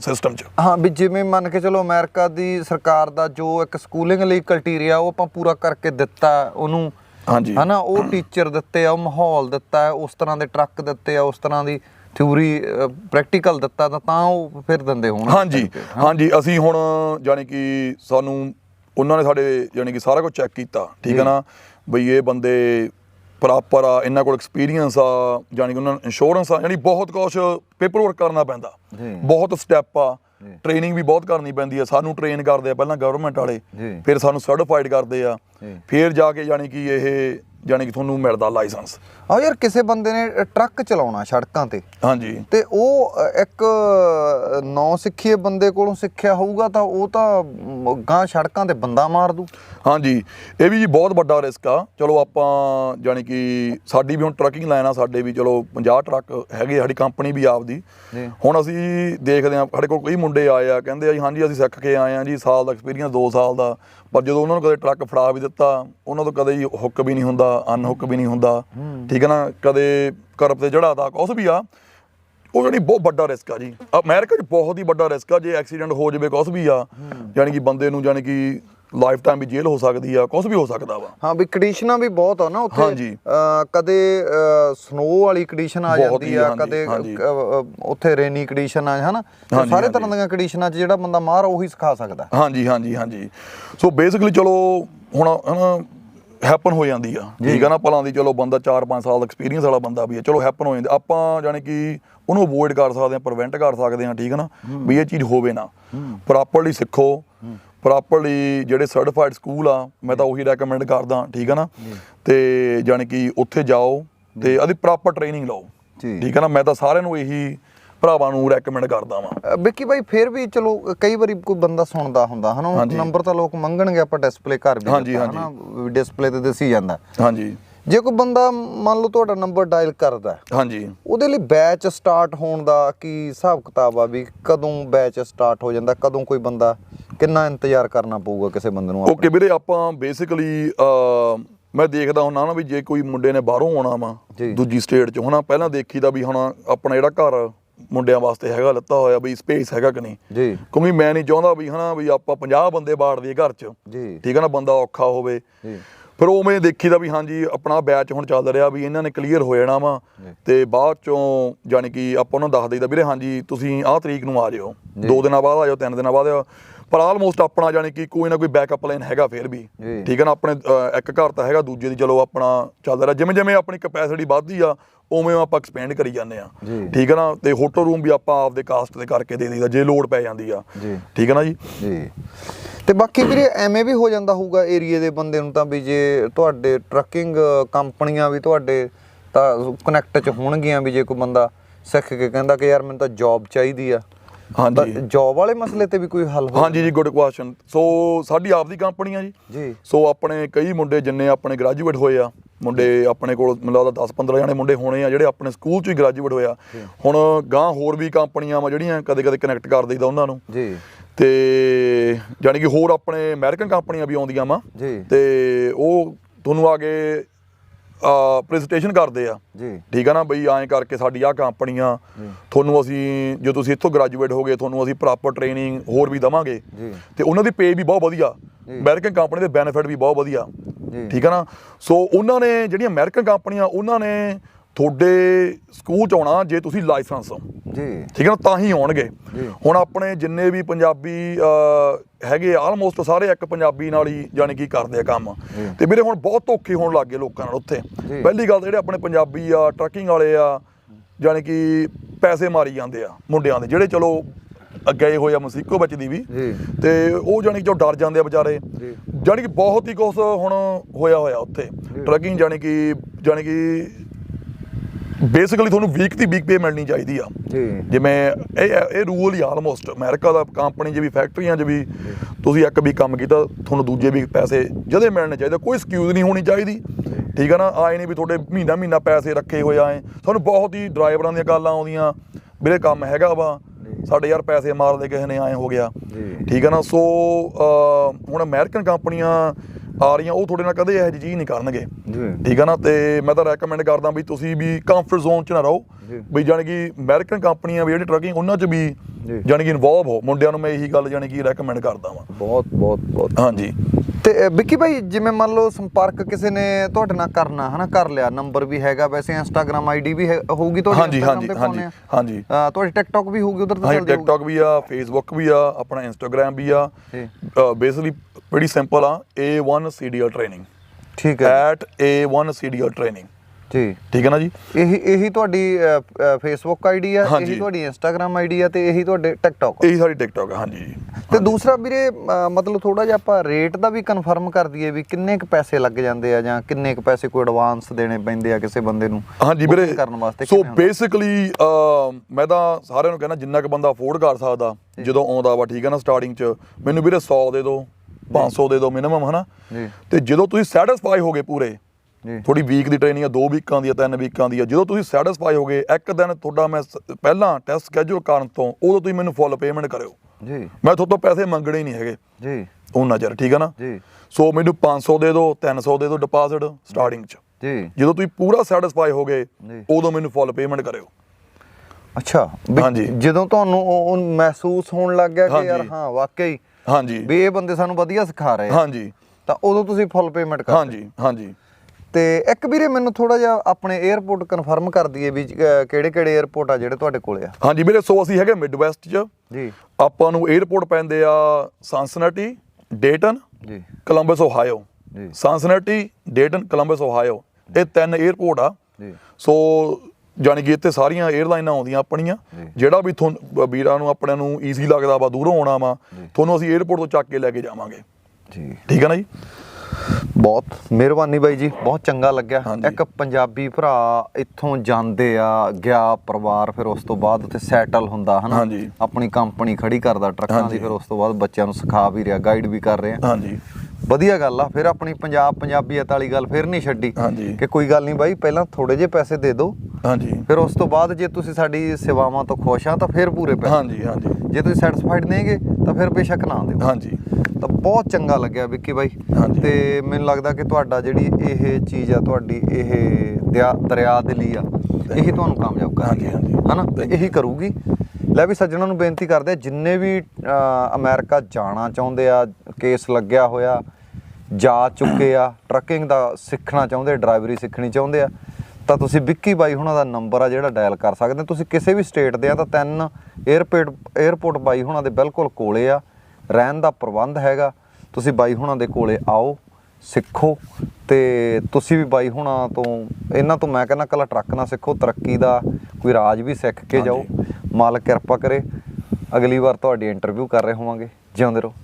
ਸਿਸਟਮ ਚ। ਹਾਂ ਵੀ ਜਿਵੇਂ ਮੰਨ ਕੇ ਚਲੋ ਅਮਰੀਕਾ ਦੀ ਸਰਕਾਰ ਦਾ ਜੋ ਇੱਕ ਸਕੂਲਿੰਗ ਲਈ ਕ੍ਰਾਈਟੇਰੀਆ ਉਹ ਆਪਾਂ ਪੂਰਾ ਕਰਕੇ ਦਿੱਤਾ ਉਹਨੂੰ। ਹਾਂਜੀ। ਹਨਾ ਉਹ ਟੀਚਰ ਦਿੱਤੇ ਆ ਉਹ ਮਾਹੌਲ ਦਿੱਤਾ ਹੈ ਉਸ ਤਰ੍ਹਾਂ ਦੇ ਟਰੱਕ ਦਿੱਤੇ ਆ ਉਸ ਤਰ੍ਹਾਂ ਦੀ ਥਿਊਰੀ ਪ੍ਰੈਕਟੀਕਲ ਦਿੱਤਾ ਤਾਂ ਤਾਂ ਉਹ ਫਿਰ ਦਿੰਦੇ ਹੋਣ ਹਾਂਜੀ ਹਾਂਜੀ ਅਸੀਂ ਹੁਣ ਜਾਣੀ ਕਿ ਸਾਨੂੰ ਉਹਨਾਂ ਨੇ ਸਾਡੇ ਜਾਣੀ ਕਿ ਸਾਰਾ ਕੁਝ ਚੈੱਕ ਕੀਤਾ ਠੀਕ ਹੈ ਨਾ? ਬਈ ਇਹ ਬੰਦੇ ਪ੍ਰੋਪਰ ਆ ਇਹਨਾਂ ਕੋਲ ਐਕਸਪੀਰੀਅੰਸ ਆ ਜਾਣੀ ਕਿ ਉਹਨਾਂ ਨੂੰ ਇੰਸ਼ੋਰੈਂਸ ਆ ਯਾਨੀ ਬਹੁਤ ਕੁਝ ਪੇਪਰ ਵਰਕ ਕਰਨਾ ਪੈਂਦਾ। ਬਹੁਤ ਸਟੈਪ ਆ। ਟ੍ਰੇਨਿੰਗ ਵੀ ਬਹੁਤ ਕਰਨੀ ਪੈਂਦੀ ਆ ਸਾਨੂੰ ਟ੍ਰੇਨ ਕਰਦੇ ਆ ਪਹਿਲਾਂ ਗਵਰਨਮੈਂਟ ਵਾਲੇ। ਫਿਰ ਸਾਨੂੰ ਸਰਟੀਫਾਈਡ ਕਰਦੇ ਆ। ਫਿਰ ਜਾ ਕੇ ਜਾਣੀ ਕਿ ਇਹ ਜਾਣੀ ਕਿ ਤੁਹਾਨੂੰ ਮਿਲਦਾ ਲਾਇਸੈਂਸ। ਆ ਯਾਰ ਕਿਸੇ ਬੰਦੇ ਨੇ ਟਰੱਕ ਚਲਾਉਣਾ ਸੜਕਾਂ ਤੇ। ਹਾਂਜੀ। ਤੇ ਉਹ ਇੱਕ ਨੌ ਸਿੱਖੀਏ ਬੰਦੇ ਕੋਲੋਂ ਸਿੱਖਿਆ ਹੋਊਗਾ ਤਾਂ ਉਹ ਤਾਂ ਗਾਂ ਸੜਕਾਂ ਤੇ ਬੰਦਾ ਮਾਰ ਦੂ। ਹਾਂਜੀ। ਇਹ ਵੀ ਜੀ ਬਹੁਤ ਵੱਡਾ ਰਿਸਕ ਆ। ਚਲੋ ਆਪਾਂ ਜਾਣੀ ਕਿ ਸਾਡੀ ਵੀ ਹੁਣ ਟਰੱਕਿੰਗ ਲਾਈਨ ਆ ਸਾਡੇ ਵੀ ਚਲੋ 50 ਟਰੱਕ ਹੈਗੇ ਸਾਡੀ ਕੰਪਨੀ ਵੀ ਆਪਦੀ। ਹੁਣ ਅਸੀਂ ਦੇਖਦੇ ਆ ਸਾਡੇ ਕੋਲ ਕਈ ਮੁੰਡੇ ਆਏ ਆ ਕਹਿੰਦੇ ਆ ਜੀ ਹਾਂਜੀ ਅਸੀਂ ਸਿੱਖ ਕੇ ਆਏ ਆ ਜੀ ਸਾਲ ਦਾ ਐਕਸਪੀਰੀਅੰਸ 2 ਸਾਲ ਦਾ। ਪਰ ਜਦੋਂ ਉਹਨਾਂ ਨੂੰ ਕਦੇ ਟਰੱਕ ਫੜਾ ਵੀ ਦਿੱਤਾ ਉਹਨਾਂ ਤੋਂ ਕਦੇ ਹੁੱਕ ਵੀ ਨਹੀਂ ਹੁੰਦਾ ਅਨਹੁੱਕ ਵੀ ਨਹੀਂ ਹੁੰਦਾ। ਠੀਕ ਹੈ ਨਾ? ਕਦੇ ਕਰਬ ਤੇ ਚੜਾਤਾ ਕੁਛ ਵੀ ਆ ਉਹ ਜਾਨੀ ਬਹੁਤ ਵੱਡਾ ਰਿਸਕ ਆ ਜੀ। ਅਮਰੀਕਾ 'ਚ ਬਹੁਤ ਹੀ ਵੱਡਾ ਰਿਸਕ ਆ ਜੇ ਐਕਸੀਡੈਂਟ ਹੋ ਜਾਵੇ ਕੁਛ ਵੀ ਆ। ਯਾਨੀ ਕਿ ਬੰਦੇ ਨੂੰ ਜਾਨੀ ਕਿ ਲਾਈਫ ਟਾਈਮ ਵੀ ਜੇਲ੍ਹ ਹੋ ਸਕਦੀ ਆ ਕੁਛ ਵੀ ਹੋ ਸਕਦਾ ਵਾ। ਹਾਂ ਵੀ ਕੰਡੀਸ਼ਨਾਂ ਵੀ ਬਹੁਤ ਆ ਨਾ ਉੱਥੇ। ਹਾਂਜੀ। ਕਦੇ ਸਨੋ ਵਾਲੀ ਕੰਡੀਸ਼ਨ ਆ ਬਹੁਤ ਜਾਂਦੀ ਹੀ, ਆ ਹਾਂਜੀ, ਕਦੇ ਹਾਂਜੀ। ਅ, ਅ, ਉੱਥੇ ਰੇਨੀ ਕੰਡੀਸ਼ਨ ਆ ਹਨਾ? ਤੇ ਹਾਂਜੀ, ਸਾਰੇ। ਤਰ੍ਹਾਂ ਦੀਆਂ ਕੰਡੀਸ਼ਨਾਂ 'ਚ ਜਿਹੜਾ ਬੰਦਾ ਮਾਰ ਉਹੀ ਸਿਖਾ ਸਕਦਾ। ਹਾਂਜੀ ਹਾਂਜੀ ਹਾਂਜੀ। ਸੋ ਬੇਸਿਕਲੀ ਚਲੋ ਹੁਣ ਹਨਾ ਹੈਪਨ ਹੋ ਜਾਂਦੀ ਆ। ਠੀਕ ਆ ਨਾ ਭਲਾਂ ਦੀ ਚਲੋ ਬੰਦਾ 4-5 ਸਾਲ ਐਕਸਪੀਰੀਅੰਸ ਵਾਲਾ ਬੰਦਾ ਵੀ ਆ। ਚਲੋ ਹੈਪਨ ਹੋ ਜਾਂਦੀ ਆਪਾਂ ਜਾਣੀ ਕਿ ਉਹਨੂੰ ਅਵੋਇਡ ਕਰ ਸਕਦੇ ਆ ਪ੍ਰੀਵੈਂਟ ਕਰ ਸਕਦੇ ਆ ਠੀਕ ਆ ਨਾ? ਵੀ ਇਹ ਚੀਜ਼ ਹੋਵੇ ਨਾ। ਪ੍ਰੋਪਰਲੀ ਸਿੱਖੋ। ਪ੍ਰੋਪਰਲੀ ਜਿਹੜੇ ਸਰਟੀਫਾਈਡ ਸਕੂਲ ਆ ਮੈਂ ਤਾਂ ਉਹੀ ਰეკਮੈਂਡ ਕਰਦਾ ਠੀਕ ਹੈ ਨਾ? ਤੇ ਜਾਨੀ ਕਿ ਉੱਥੇ ਜਾਓ ਤੇ ਅਦੀ ਪ੍ਰੋਪਰ ਟ੍ਰੇਨਿੰਗ ਲਓ ਠੀਕ ਹੈ ਨਾ? ਮੈਂ ਤਾਂ ਸਾਰਿਆਂ ਨੂੰ ਇਹੀ ਭਰਾਵਾਂ ਨੂੰ ਰეკਮੈਂਡ ਕਰਦਾ ਵਾਂ। ਵਿੱਕੀ ਬਾਈ ਫੇਰ ਵੀ ਚਲੋ ਕਈ ਵਾਰੀ ਕੋਈ ਬੰਦਾ ਸੁਣਦਾ ਹੁੰਦਾ ਹਨਾ? ਨੰਬਰ ਤਾਂ ਲੋਕ ਮੰਗਣਗੇ ਆਪਾਂ ਡਿਸਪਲੇ ਘਰ ਵੀ ਹਨਾ? ਡਿਸਪਲੇ ਤੇ ਦਿਸੀ ਜਾਂਦਾ। ਹਾਂਜੀ। ਜੇ ਕੋਈ ਬੰਦਾ ਮੰਨ ਲਓ ਤੁਹਾਡਾ ਨੰਬਰ ਡਾਇਲ ਕਰਦਾ ਹਾਂਜੀ। ਉਹਦੇ ਲਈ ਬੈਚ ਸਟਾਰਟ ਹੋਣ ਦਾ ਕੀ ਹਿਸਾਬ ਕਿਤਾਬ ਆ ਵੀ ਕਦੋਂ ਬੈਚ ਸਟਾਰਟ ਹੋ ਜਾਂਦਾ ਕਦੋਂ ਕੋਈ ਬੰਦਾ ਕਿੰਨਾ ਇੰਤਜ਼ਾਰ ਕਰਨਾ ਪਊਗਾ ਕਿਸੇ ਬੰਦੇ ਨੂੰ ਓਕੇ ਵੀਰੇ ਆਪਾਂ ਬੇਸਿਕਲੀ ਮੈਂ ਦੇਖਦਾ ਹੁੰਨਾ ਨਾ ਵੀ ਜੇ ਕੋਈ ਮੁੰਡੇ ਨੇ ਬਾਹਰੋਂ ਆਉਣਾ ਵਾ। ਦੂਜੀ ਸਟੇਟ ਚ ਹਨਾ? ਪਹਿਲਾਂ ਦੇਖੀਦਾ ਵੀ ਹੁਣ ਆਪਣਾ ਜਿਹੜਾ ਘਰ ਮੁੰਡਿਆਂ ਵਾਸਤੇ ਹੈਗਾ ਲੱਤਾ ਹੋਇਆ ਵੀ ਸਪੇਸ ਹੈਗਾ ਕਿ ਨਹੀਂ? ਜੀ। ਕਿਉਂਕਿ ਮੈਂ ਨਹੀਂ ਚਾਹੁੰਦਾ ਵੀ ਹਨਾ ਵੀ ਆਪਾਂ 50 ਬੰਦੇ ਬਾੜ ਦਈਏ ਘਰ ਚ। ਜੀ। ਠੀਕ ਹੈ ਨਾ? ਬੰਦਾ ਔਖਾ ਹੋਵੇ। ਜੀ। ਫਿਰ ਉਵੇਂ ਦੇਖੀਦਾ ਵੀ ਹਾਂਜੀ ਆਪਣਾ ਬੈਚ ਹੁਣ ਚੱਲ ਰਿਹਾ ਵੀ ਇਹਨਾਂ ਨੇ ਕਲੀਅਰ ਹੋ ਜਾਣਾ ਵਾ। ਤੇ ਬਾਅਦ ਚੋਂ ਜਾਨੀ ਕਿ ਆਪਾਂ ਉਹਨੂੰ ਦੱਸ ਦਈਦਾ ਵੀਰੇ ਹਾਂਜੀ ਤੁਸੀਂ ਆਹ ਤਰੀਕ ਨੂੰ ਆ ਜਿਓ। ਦੋ ਦਿਨਾਂ ਬਾਅਦ ਆ ਜਾਓ ਤਿੰਨ ਦਿਨਾਂ ਬਾਅਦ ਆ। ਪਰ ਆਲਮੋਸਟ ਆਪਣਾ ਜਾਨੀ ਕਿ ਕੋਈ ਨਾ ਕੋਈ ਬੈਕਅਪ ਪਲਾਨ ਹੈਗਾ ਫਿਰ ਵੀ। ਠੀਕ ਹੈ ਨਾ ਆਪਣੇ ਇੱਕ ਘਰ ਤਾਂ ਹੈਗਾ ਦੂਜੇ ਦੀ ਚਲੋ ਆਪਣਾ ਚੱਲ ਰਿਹਾ। ਜਿਵੇਂ ਜਿਵੇਂ ਆਪਣੀ ਕਪੈਸਿਟੀ ਵੱਧਦੀ ਆ ਉਵੇਂ ਆਪਾਂ ਐਕਸਪੈਂਡ ਕਰੀ ਜਾਂਦੇ ਆ। ਠੀਕ ਹੈ ਨਾ ਤੇ ਹੋਟਲ ਰੂਮ ਵੀ ਆਪਾਂ ਆਪਦੇ ਕਾਸਟ ਤੇ ਕਰਕੇ ਦੇ ਦਈਦਾ ਜੇ ਲੋਡ ਪੈ ਜਾਂਦੀ ਆ। ਠੀਕ ਹੈ ਨਾ ਜੀ? ਜੀ। ਤੇ ਬਾਕੀ ਵੀਰੇ ਐਵੇਂ ਵੀ ਹੋ ਜਾਂਦਾ ਹੋਊਗਾ ਏਰੀਏ ਦੇ ਬੰਦੇ ਨੂੰ ਤਾਂ ਵੀ ਜੇ ਤੁਹਾਡੇ ਟਰੱਕਿੰਗ ਕੰਪਨੀਆਂ ਵੀ ਤੁਹਾਡੇ ਤਾਂ ਕਨੈਕਟ ਚ ਹੋਣਗੀਆਂ ਵੀ ਜੇ ਕੋਈ ਬੰਦਾ ਸਿੱਖ ਕੇ ਕਹਿੰਦਾ ਕਿ ਯਾਰ ਮੈਨੂੰ ਤਾਂ ਜੌਬ ਚਾਹੀਦੀ ਆ। ਹਾਂਜੀ ਜੌਬ ਵਾਲੇ ਮਸਲੇ ਤੇ ਵੀ ਕੋਈ ਹੱਲ ਹੋ ਹਾਂਜੀ ਜੀ ਗੁੱਡ ਕੁਐਸਚਨ ਸੋ ਸਾਡੀ ਆਪਦੀ ਕੰਪਨੀ ਆ ਜੀ। ਜੀ। ਸੋ ਆਪਣੇ ਕਈ ਮੁੰਡੇ ਜਿੰਨੇ ਆਪਣੇ ਗ੍ਰੈਜੂਏਟ ਹੋਏ ਆ ਮੁੰਡੇ ਆਪਣੇ ਕੋਲ ਮੈਨੂੰ ਲੱਗਦਾ 10 15 ਜਣੇ ਮੁੰਡੇ ਹੋਣੇ ਆ ਜਿਹੜੇ ਆਪਣੇ ਸਕੂਲ ਚ ਹੀ ਗ੍ਰੈਜੂਏਟ ਹੋਏ ਆ। ਹੁਣ ਗਾਂ ਹੋਰ ਵੀ ਕੰਪਨੀਆਂ ਵਾ ਜਿਹੜੀਆਂ ਕਦੇ ਕਦੇ ਕਨੈਕਟ ਕਰ ਦਈਦਾ ਉਹਨਾਂ ਨੂੰ। ਜੀ। ਤੇ ਯਾਨੀ ਕਿ ਹੋਰ ਆਪਣੇ ਅਮਰੀਕਨ ਕੰਪਨੀਆਂ ਵੀ ਆਉਂਦੀਆਂ ਵਾ। ਜੀ। ਤੇ ਉਹ ਤੁਹਾਨੂੰ ਆ ਕੇ ਪ੍ਰੈਜੈਂਟੇਸ਼ਨ ਕਰਦੇ ਆ। ਜੀ। ਠੀਕ ਆ ਨਾ ਬਈ ਐਂ ਕਰਕੇ ਸਾਡੀ ਆ ਕੰਪਨੀਆਂ ਤੁਹਾਨੂੰ ਅਸੀਂ ਜੇ ਤੁਸੀਂ ਇੱਥੋਂ ਗ੍ਰੈਜੂਏਟ ਹੋਗੇ ਤੁਹਾਨੂੰ ਅਸੀਂ ਪ੍ਰੋਪਰ ਟ੍ਰੇਨਿੰਗ ਹੋਰ ਵੀ ਦਵਾਂਗੇ। ਤੇ ਉਹਨਾਂ ਦੀ ਪੇ ਵੀ ਬਹੁਤ ਵਧੀਆ। ਅਮਰੀਕਨ ਕੰਪਨੀ ਦੇ ਬੈਨੀਫਿਟ ਵੀ ਬਹੁਤ ਵਧੀਆ। ਠੀਕ ਹੈ ਨਾ? ਸੋ ਉਹਨਾਂ ਨੇ ਜਿਹੜੀਆਂ ਅਮਰੀਕਨ ਕੰਪਨੀਆਂ ਉਹਨਾਂ ਨੇ ਤੁਹਾਡੇ ਸਕੂਲ ਚ ਆਉਣਾ ਜੇ ਤੁਸੀਂ ਲਾਇਸੈਂਸ ਹੋ। ਜੀ। ਠੀਕ ਹੈ ਨਾ? ਤਾਂ ਹੀ ਆਉਣਗੇ। ਹੁਣ ਆਪਣੇ ਜਿੰਨੇ ਵੀ ਪੰਜਾਬੀ ਹੈਗੇ ਆਲਮੋਸਟ ਸਾਰੇ ਇੱਕ ਪੰਜਾਬੀ ਨਾਲ ਹੀ ਜਾਣੀ ਕੀ ਕਰਦੇ ਆ ਕੰਮ। ਤੇ ਵੀਰੇ ਹੁਣ ਬਹੁਤ ਧੋਖੇ ਹੋਣ ਲੱਗ ਗਏ ਲੋਕਾਂ ਨਾਲ ਉੱਥੇ। ਪਹਿਲੀ ਗੱਲ ਤਾਂ ਜਿਹੜੇ ਆਪਣੇ ਪੰਜਾਬੀ ਆ ਟਰੱਕਿੰਗ ਵਾਲੇ ਆ ਜਾਣੀ ਕਿ ਪੈਸੇ ਮਾਰੀ ਜਾਂਦੇ ਆ ਮੁੰਡਿਆਂ ਦੇ ਜਿਹੜੇ ਚਲੋ ਗਏ ਹੋਏ ਆ ਮਸੀਕੋ ਵਿੱਚ ਦੀ ਵੀ ਤੇ ਉਹ ਕਿ ਜੋ ਡਰ ਜਾਂਦੇ ਆ ਵਿਚਾਰੇ। ਜੀ। ਜਾਣੀ ਕਿ ਬਹੁਤ ਹੀ ਕੁਛ ਹੁਣ ਹੋਇਆ ਹੋਇਆ ਉੱਥੇ। ਟਰੱਕਿੰਗ ਜਾਣੀ ਕਿ ਜਾਣੀ ਕਿ ਬੇਸਿਕਲੀ ਤੁਹਾਨੂੰ ਵੀਕ ਦੀ ਵੀਕ ਪੇ ਮਿਲਣੀ ਚਾਹੀਦੀ ਆ। ਜੀ। ਜਿਵੇਂ ਇਹ ਇਹ ਰੂਲ ਹੀ ਆਲਮੋਸਟ ਅਮਰੀਕਾ ਦਾ ਕੰਪਨੀ 'ਚ ਵੀ ਫੈਕਟਰੀਆਂ 'ਚ ਵੀ ਤੁਸੀਂ ਇੱਕ ਵੀ ਕੰਮ ਕੀਤਾ ਤੁਹਾਨੂੰ ਦੂਜੇ ਵੀ ਪੈਸੇ ਜਦੇ ਮਿਲਣੇ ਚਾਹੀਦੇ ਕੋਈ ਐਕਸਕਿਊਜ਼ ਨਹੀਂ ਹੋਣੀ ਚਾਹੀਦੀ। ਠੀਕ ਹੈ ਨਾ? ਆਏ ਨਹੀਂ ਵੀ ਤੁਹਾਡੇ ਮਹੀਨਾ ਮਹੀਨਾ ਪੈਸੇ ਰੱਖੇ ਹੋਏ ਆਏ ਸਾਨੂੰ ਬਹੁਤ ਹੀ ਡਰਾਈਵਰਾਂ ਦੀਆਂ ਗੱਲਾਂ ਆਉਂਦੀਆਂ। ਵੀਰੇ ਕੰਮ ਹੈਗਾ ਵਾ। ਸਾਡੇ ਯਾਰ ਪੈਸੇ ਮਾਰਦੇ ਕਿਸੇ ਨੇ ਆਏ ਹੋ ਗਿਆ। ਜੀ। ਠੀਕ ਹੈ ਨਾ? ਸੋ ਹੁਣ ਅਮਰੀਕਨ ਕੰਪਨੀਆਂ ਆ ਰਹੀਆਂ ਉਹ ਤੁਹਾਡੇ ਨਾਲ ਕਦੇ ਇਹੋ ਜਿਹੀ ਚੀਜ਼ ਨਹੀਂ ਕਰਨਗੇ। ਜੀ। ਠੀਕ ਹੈ ਨਾ? ਤੇ ਮੈਂ ਤਾਂ ਰეკਮੈਂਡ ਕਰਦਾ ਵੀ ਤੁਸੀਂ ਵੀ ਕੰਫਰਟ ਜ਼ੋਨ 'ਚ ਨਾ ਰਹੋ। ਜੀ। ਵੀ ਜਾਣੀ ਕਿ ਅਮਰੀਕਨ ਕੰਪਨੀਆਂ ਵੀ ਜਿਹੜੀ ਟਰੱਕਿੰਗ ਉਹਨਾਂ 'ਚ ਵੀ ਜੀ। ਜਾਣੀ ਕਿ ਇਨਵੋਲਵ ਹੋ ਮੁੰਡਿਆਂ ਨੂੰ ਮੈਂ ਇਹੀ ਗੱਲ ਜਾਣੀ ਕਿ ਰეკਮੈਂਡ ਕਰਦਾ ਵਾਂ ਬਹੁਤ ਬਹੁਤ ਬਹੁਤ ਹਾਂਜੀ ਤੇ ਵਿੱਕੀ ਭਾਈ ਜਿਵੇਂ ਮੰਨ ਲਓ ਸੰਪਰਕ ਕਿਸੇ ਨੇ ਤੁਹਾਡੇ ਨਾਲ ਕਰਨਾ ਹਨਾ ਕਰ ਲਿਆ ਨੰਬਰ ਵੀ ਹੈਗਾ ਵੈਸੇ ਇੰਸਟਾਗ੍ਰam ਆਈਡੀ ਵੀ ਹੋਊਗੀ ਤੁਹਾਡੀ ਹਾਂਜੀ ਹਾਂਜੀ ਹਾਂਜੀ? ਹਾਂਜੀ ਤੁਹਾਡੀ ਟਿਕਟੌਕ ਵੀ ਹੋਊਗੀ ਉਧਰ ਤਾਂ ਚੱਲਦੀ ਹੋਊਗੀ। ਟਿਕਟੌਕ ਵੀ ਆ ਫੇਸਬੁੱਕ ਵੀ ਆ ਆਪਣਾ ਇੰਸਟਾਗ੍ਰam ਵੀ ਆ। ਬੇਸਿਕਲੀ ਬੜੀ ਸਿੰਪਲ ਆ A1 CDL ਟ੍ਰੇਨਿੰਗ ਠੀਕ ਹੈ ਐਟ A1 CDL ਟ੍ਰੇਨਿੰਗ ਜੀ। ਠੀਕ ਹੈ ਨਾ ਜੀ? ਇਹੀ ਇਹੀ ਤੁਹਾਡੀ ਫੇਸਬੁੱਕ ਆਈਡੀ ਆ। ਇਹੀ ਤੁਹਾਡੀ ਇੰਸਟਾਗ੍ਰam ਆਈਡੀ ਆ ਤੇ ਇਹੀ ਤੁਹਾਡੇ ਟਿਕਟੌਕ ਇਹੀ ਸਾਡੀ ਟਿਕਟੌਕ ਆ ਹਾਂਜੀ। ਜੀ ਤੇ ਦੂਸਰਾ ਵੀਰੇ ਮਤਲਬ ਥੋੜਾ ਜਿਹਾ ਆਪਾਂ ਰੇਟ ਦਾ ਵੀ ਕਨਫਰਮ ਕਰ ਦਈਏ ਵੀ ਕਿੰਨੇ ਕੁ ਪੈਸੇ ਲੱਗ ਜਾਂਦੇ ਆ ਜਾਂ ਕਿੰਨੇ ਕੁ ਪੈਸੇ ਕੋਈ ਐਡਵਾਂਸ ਦੇਣੇ ਪੈਂਦੇ ਆ ਕਿਸੇ ਬੰਦੇ ਨੂੰ ਹਾਂਜੀ ਵੀਰੇ ਕਰਨ ਵਾਸਤੇ ਸੋ? ਬੇਸਿਕਲੀ ਮੈਂ ਤਾਂ ਸਾਰਿਆਂ ਨੂੰ ਕਹਿੰਦਾ ਜਿੰਨਾ ਕੁ ਬੰਦਾ ਅਫੋਰਡ ਕਰ ਸਕਦਾ ਜਦੋਂ ਆਉਂਦਾ ਵਾ ਠੀਕ ਹੈ ਨਾ ਸਟਾਰਟਿੰਗ 'ਚ ਮੈਨੂੰ ਵੀਰੇ 100 ਦੇ ਦਿਓ 500 ਦੇ ਦਿਓ ਮਿਨੀਮਮ ਹਨਾ? ਜੀ। ਤੇ ਜਦੋਂ ਤੁਸੀਂ ਸੈਟੀਸਫਾਈ ਹੋਗੇ ਪੂਰੇ ਥੋੜੀ ਵੀਕ ਦੀ ਟ੍ਰੇਨਿੰਗ ਆ 2 ਵੀਕਾਂ ਦੀ ਆ 3 ਵੀਕਾਂ ਦੀ ਆ। ਜਦੋਂ ਤੁਸੀਂ ਸੈਟੀਸਫਾਈ ਹੋਗੇ ਇੱਕ ਦਿਨ ਤੁਹਾਡਾ ਮੈਂ ਪਹਿਲਾਂ ਟੈਸਟ ਸਕੇਜੂਲ ਕਰਨ ਤੋਂ ਉਦੋਂ ਤੁਸੀਂ ਮੈਨੂੰ ਫੁੱਲ ਪੇਮੈਂਟ ਕਰਿਓ। ਜੀ। ਮੈਂ ਤੁਹਾਡੇ ਪੈਸੇ ਮੰਗਣੇ ਹੀ ਨਹੀਂ ਹੈਗੇ। ਜੀ। ਉਹਨਾਂ ਚਿਰ ਠੀਕ ਹੈ ਨਾ? ਜੀ। ਸੋ ਮੈਨੂੰ 500 ਦੇ ਦਿਓ 300 ਦੇ ਦਿਓ ਡਿਪੋਜ਼ਿਟ ਸਟਾਰਟਿੰਗ 'ਚ। ਜੀ। ਜਦੋਂ ਤੁਸੀਂ ਪੂਰਾ ਸੈਟੀਸਫਾਈ ਹੋਗੇ। ਉਦੋਂ ਮੈਨੂੰ ਫੁੱਲ ਪੇਮੈਂਟ ਕਰਿਓ। ਅੱਛਾ ਹਾਂਜੀ। ਜਦੋਂ ਤੁਹਾਨੂੰ ਉਹ- ਮਹਿਸੂਸ ਹੋਣ ਲੱਗ ਗਿਆ ਕਿ ਯਾਰ। ਹਾਂ ਵਾਕਈ ਹਾਂਜੀ। ਵੀ ਇਹ ਬੰਦੇ ਸਾਨੂੰ ਵਧੀਆ ਸਿਖਾ ਰਹੇ ਆ ਹਾਂਜੀ। ਤਾਂ ਉਦੋਂ ਤੁਸੀਂ ਫੁੱਲ ਪੇਮੈਂਟ ਕਰ ਹਾਂਜੀ ਹਾਂਜੀ। ਤੇ ਇੱਕ ਵੀਰੇ ਮੈਨੂੰ ਥੋੜਾ ਜਿਹਾ ਆਪਣੇ 에어ਪੋਰਟ ਕਨਫਰਮ ਕਰ ਦਈਏ ਵੀ ਕਿਹੜੇ ਕਿਹੜੇ 에어ਪੋਰਟ ਆ ਜਿਹੜੇ ਤੁਹਾਡੇ ਕੋਲੇ ਆ। ਹਾਂਜੀ ਵੀਰੇ ਸੋ ਅਸੀਂ ਹੈਗੇ ਮਿਡਵੈਸਟ 'ਚ। ਜੀ। ਆਪਾਂ ਨੂੰ 에어ਪੋਰਟ ਪੈਂਦੇ ਆ ਸਾਂਸਨਟੀ ਡੇਟਨ ਜੀ। ਕੋਲੰਬਸ ਓਹਾਇਓ ਜੀ। ਸਾਂਸਨਟੀ ਡੇਟਨ ਕੋਲੰਬਸ ਓਹਾਇਓ ਇਹ ਤਿੰਨ 에어ਪੋਰਟ ਆ। ਜੀ। ਸੋ ਜਾਨੀ ਕਿ ਇੱਥੇ ਸਾਰੀਆਂ 에ਅਰਲਾਈਨਾਂ ਆਉਂਦੀਆਂ ਆਪਣੀਆਂ। ਜਿਹੜਾ ਵੀ ਤੁਹਾਨੂੰ ਵੀਰਾਂ ਨੂੰ ਆਪਣਿਆਂ ਨੂੰ ਈਜ਼ੀ ਲੱਗਦਾ ਵਾ ਦੂਰੋਂ ਆਉਣਾ ਵਾ ਤੁਹਾਨੂੰ ਅਸੀਂ 에어ਪੋਰਟ ਤੋਂ ਚੱਕ ਕੇ ਲੈ ਕੇ ਜਾਵਾਂਗੇ। ਜੀ। ਠੀਕ ਹੈ ਨਾ ਜੀ? ਬਹੁਤ ਮਿਹਰਬਾਨੀ ਬਾਈ ਜੀ ਬਹੁਤ ਚੰਗਾ ਲੱਗਿਆ। ਇੱਕ ਪੰਜਾਬੀ ਭਰਾ ਇੱਥੋਂ ਜਾਂਦੇ ਆ ਗਿਆ ਪਰਿਵਾਰ ਫਿਰ ਉਸ ਤੋਂ ਬਾਅਦ ਉੱਥੇ ਸੈਟਲ ਹੁੰਦਾ ਹਨਾ। ਆਪਣੀ ਕੰਪਨੀ ਖੜੀ ਕਰਦਾ ਟਰੱਕਾਂ ਦੀ। ਫਿਰ ਉਸ ਤੋਂ ਬਾਅਦ ਬੱਚਿਆਂ ਨੂੰ ਸਿਖਾ ਵੀ ਰਿਹਾ ਗਾਈਡ ਵੀ ਕਰ ਰਿਹਾ। ਹਾਂਜੀ। ਵਧੀਆ ਗੱਲ ਆ ਫਿਰ ਆਪਣੀ ਪੰਜਾਬ ਪੰਜਾਬੀਅਤ ਵਾਲੀ ਗੱਲ ਫਿਰ ਨਹੀਂ ਛੱਡੀ। ਕਿ ਕੋਈ ਗੱਲ ਨਹੀਂ ਬਾਈ ਪਹਿਲਾਂ ਥੋੜੇ ਜਿਹੇ ਪੈਸੇ ਦੇ ਦਿਓ। ਹਾਂਜੀ। ਫਿਰ ਉਸ ਤੋਂ ਬਾਅਦ ਜੇ ਤੁਸੀਂ ਸਾਡੀ ਸੇਵਾਵਾਂ ਤੋਂ ਖੁਸ਼ ਆ ਤਾਂ ਫਿਰ ਪੂਰੇ ਪੈਸੇ ਹਾਂਜੀ ਹਾਂਜੀ। ਜੇ ਤੁਸੀਂ ਸੈਟੀਸਫਾਈਡ ਨਹੀਂਗੇ ਤਾਂ ਫਿਰ ਬੇਸ਼ੱਕ ਨਾ ਦਿਓ। ਹਾਂਜੀ। ਤਾਂ ਬਹੁਤ ਚੰਗਾ ਲੱਗਿਆ ਵਿੱਕੀ ਬਾਈ। ਤੇ ਮੈਨੂੰ ਲੱਗਦਾ ਕਿ ਤੁਹਾਡਾ ਜਿਹੜੀ ਇਹ ਚੀਜ਼ ਆ ਤੁਹਾਡੀ ਇਹ ਦਿਆ- ਦਰਿਆ ਦਿਲੀ ਆ ਇਹੀ ਤੁਹਾਨੂੰ ਕਾਮਯਾਬ ਕਰੇਗੀ ਹਾਂਜੀ, ਹਾਂਜੀ। ਹਨਾ? ਇਹੀ ਕਰੂਗੀ। ਲੈ ਵੀ ਸੱਜਣਾ ਨੂੰ ਬੇਨਤੀ ਕਰਦੇ ਜਿੰਨੇ ਵੀ ਅਮਰੀਕਾ ਜਾਣਾ ਚਾਹੁੰਦੇ ਆ ਕੇਸ ਲੱਗਿਆ ਹੋਇਆ ਜਾ ਚੁੱਕੇ ਆ ਟਰੱਕਿੰਗ ਦਾ ਸਿੱਖਣਾ ਚਾਹੁੰਦੇ ਡਰਾਈਵਰੀ ਸਿੱਖਣੀ ਚਾਹੁੰਦੇ ਆ ਤਾਂ ਤੁਸੀਂ ਵਿੱਕੀ ਬਾਈ ਹੁਣਾਂ ਦਾ ਨੰਬਰ ਆ ਜਿਹੜਾ ਡਾਇਲ ਕਰ ਸਕਦੇ ਹੋ। ਤੁਸੀਂ ਕਿਸੇ ਵੀ ਸਟੇਟ ਦੇ ਆ ਤਾਂ ਤਿੰਨ 에ਅਰਪੋਰਟ 에ਅਰਪੋਰਟ ਬਾਈ ਹੁਣਾਂ ਦੇ ਬਿਲਕੁਲ ਕੋਲੇ ਆ। ਰਹਿਣ ਦਾ ਪ੍ਰਬੰਧ ਹੈਗਾ। ਤੁਸੀਂ ਬਾਈ ਹੁਣਾਂ ਦੇ ਕੋਲੇ ਆਓ ਸਿੱਖੋ ਤੇ ਤੁਸੀਂ ਵੀ ਬਾਈ ਹੁਣਾਂ ਤੋਂ ਇਹਨਾਂ ਤੋਂ ਮੈਂ ਕਹਿੰਦਾ ਕੱਲਾ ਟਰੱਕ ਨਾ ਸਿੱਖੋ ਤਰੱਕੀ ਦਾ ਕੋਈ ਰਾਜ ਵੀ ਸਿੱਖ ਕੇ ਜਾਓ। ਮਾਲਕ ਕਿਰਪਾ ਕਰੇ। ਅਗਲੀ ਵਾਰ ਤੁਹਾਡੀ ਇੰਟਰਵਿਊ ਕਰ ਰਹੇ ਹੋਵਾਂਗੇ। ਜਿਉਂਦੇ ਰਹੋ।